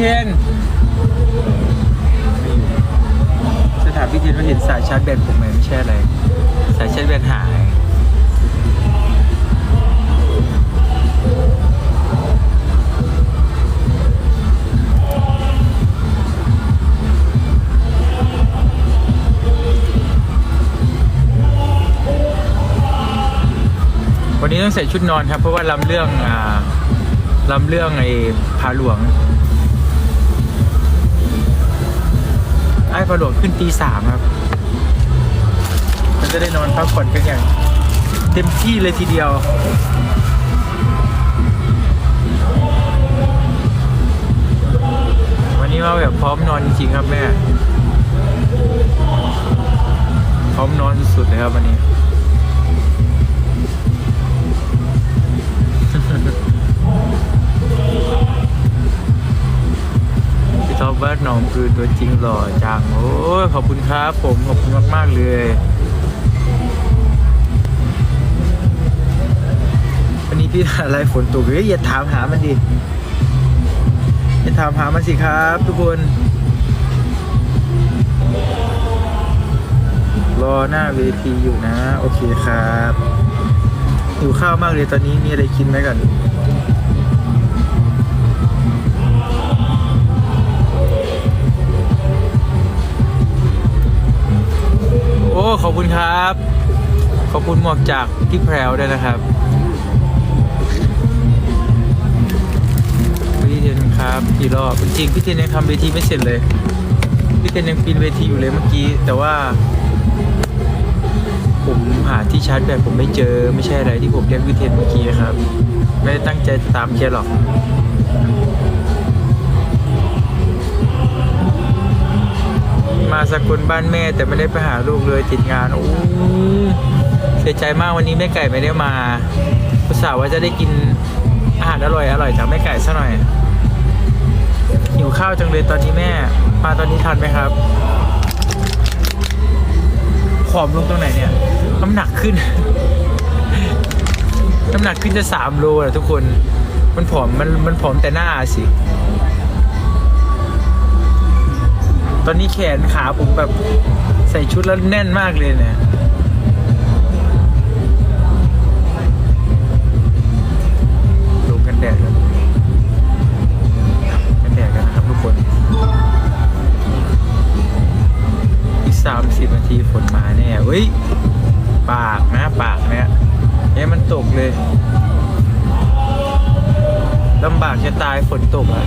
เทนจะถามพี่เทนว่าเห็นสายชาร์จแบตผมไหมไม่ใช่อะไร สายชาร์จแบตหายวันนี้ต้องใส่ชุดนอนครับ เพราะว่าลำเรื่องอ่าลำเรื่องไอ้ผาหลวง ไอ้ผาหลวงขึ้นตีสามครับ มันจะได้นอนพักผ่อนกันอย่าง เต็มที่เลยทีเดียววันนี้มาแบบพร้อมนอนจริงๆครับแม่ พร้อมนอนสุดๆเลยครับวันนี้ ท็องคือตัวจริงหล่อจัง โอ้ยขอบคุณครับผม ขอบคุณมาก ๆ เลย วันนี้พี่อะไรฝนตกเฮ้ยอย่าถามหามันดิ อย่าถามหามันสิครับ ทุกคน รอหน้าเวทีอยู่นะ โอเคครับหิวข้าวมากเลยตอนนี้มีอะไรกินไหมก่อน อ้ขอบคุณครับ ขอบคุณหมวกจากพี่แพรวด้วยนะครับพี่เทนครับกี่รอบจริงพี่เทนยังทำเวทีไม่เสร็จเลยพี่เทนยังปีนเวทีอยู่เลยเมื่อกี้ แต่ว่า ผมหาที่ชาร์จแบตผมไม่เจอไม่ใช่อะไรที่ผมเรียกพี่เทนเมื่อกี้ครับ ไม่ได้ตั้งใจตามแกหรอก สกุลบ้านแม่แต่ไม่ได้ไปหาลูกเลยติดงานโอ้เสียใจมากวันนี้แม่ไก่ไม่ได้มาอุตส่าห์ว่าจะได้กินอาหารอร่อยอร่อยจากแม่ไก่ซะหน่อยหิวข้าวจังเลยตอนนี้แม่มาตอนนี้ทันไหมครับผอมลงตรงไหนเนี่ยน้ำหนักขึ้น น้ำหนักขึ้นจะสามโลอะทุกคน มันผอมมันมันผอมแต่หน้าสิ ตอนนี้แขนขาผมแบบใส่ชุดแล้วแน่นมากเลยเนี่ยลงกันแดดกันกันแดดกันนะครับทุกคน อีกสามสิบนาทีฝนมาแน่เฮ้ย ปากนะปากเนี่ยเนี่ยมันตกเลยลำบากจะตายฝนตกอะ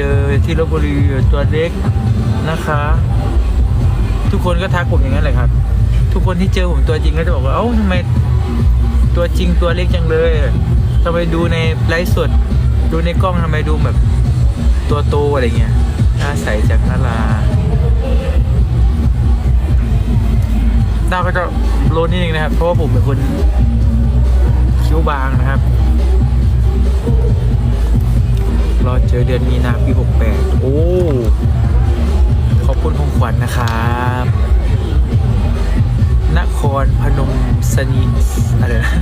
เจอที่ลบบุรีตัวเล็กนะคะ ทุกคนก็ทักผมอย่างนั้นเลยครับ ทุกคนที่เจอผมตัวจริงก็จะบอกว่าเอ้าทำไมตัวจริงตัวเล็กจังเลยทำไมดูในไลฟ์สด ดูในกล้องทำไมดูแบบ ตัวโตอะไรเงี้ยหน้าใสจากนาราดาวก็จะโลนิดนึงนะครับ เพราะว่าผมเป็นคนคิ้วบางนะครับ รอเจอเดือนมีนาปี 68 โอ้ ขอบคุณของขวัญนะครับ นครพนมสนีอะไรนะ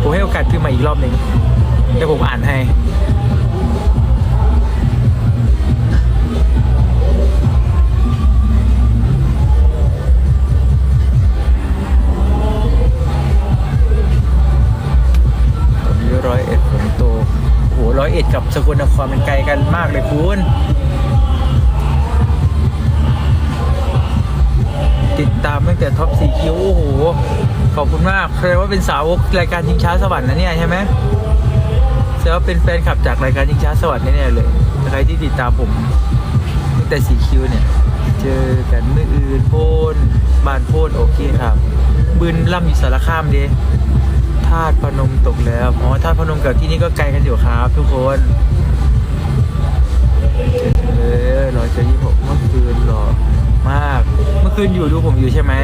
ผมให้โอกาสพี่มาอีกรอบหนึ่งเดี๋ยวผมอ่านให้ เอ็ดกับสกลนครมันไกลกันมากเลยคุณ ติดตามตั้งแต่ท็อปสี่คิวโอ้โห ขอบคุณมากแสดงว่าเป็นสาวกรายการชิงช้าสวรรค์นะเนี่ยใช่ไหมแสดงว่าเป็นแฟนคลับจากรายการชิงช้าสวรรค์แน่ๆเลยใครที่ติดตามผมตั้งแต่สี่คิวเนี่ย เจอกันเมื่ออื่นโพนบานโพนโอเคครับบืนล่ำอยู่สารคามเด้ ธาตุพนมตกแล้วอ๋อธาตุพนมกับที่นี่ก็ไกลกันอยู่ครับ ทุกคนเออรอเจอยี่หกเมื่อคืนรอมาก เมื่อคืนอยู่ดูผมอยู่ใช่ไหม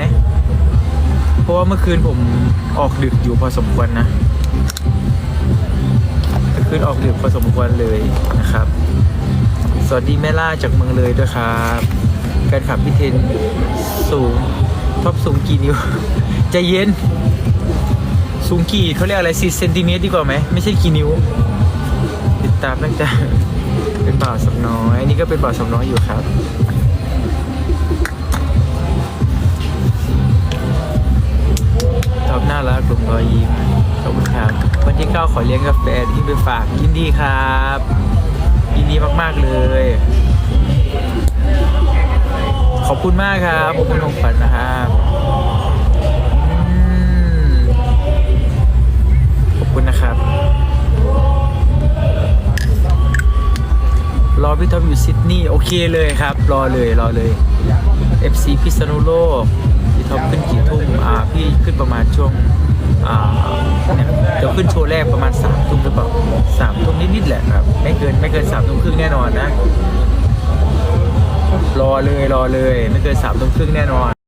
เพราะว่าเมื่อคืนผมออกดึกอยู่พอสมควรนะเมื่อคืนออกดึกพอสมควรเลยนะครับ สวัสดีแม่ล่าจากเมืองเลยด้วยครับแฟนคลับพี่เทนสูงท็อปสูงกี่นิ้วใจเย็น สูงกี่เขาเรียกอะไรสิเซนติเมตรดีกว่าไหมไม่ใช่กี่นิ้ว ติดตามตั้งแต่เป็นบ่าวสำน้อยนี่ก็เป็นบ่าวสำน้อยอยู่ครับตอบน่ารักกลุ่มรอยยิ้มขอบคุณครับวันที่เก้าขอเลี้ยงกาแฟที่ไปฝากยินดีครับยินดีมากๆเลย ขอบคุณมากครับขอบคุณของขวัญนะครับ คุณนะครับ รอพี่ท็อปอยู่ซิดนีย์โอเคเลยครับ รอเลยรอเลย FC พิษณุโลกพี่ท็อปขึ้นกี่ทุ่มอ่าพี่ขึ้นประมาณช่วงอ่าเนี่ยเดี๋ยวขึ้นโชว์แรกประมาณสามทุ่มหรือเปล่าสามทุ่มนิดๆแหละครับ ไม่เกินไม่เกินสามทุ่มครึ่งแน่นอนนะ รอเลยรอเลย ไม่เกินสามทุ่มครึ่งแน่นอน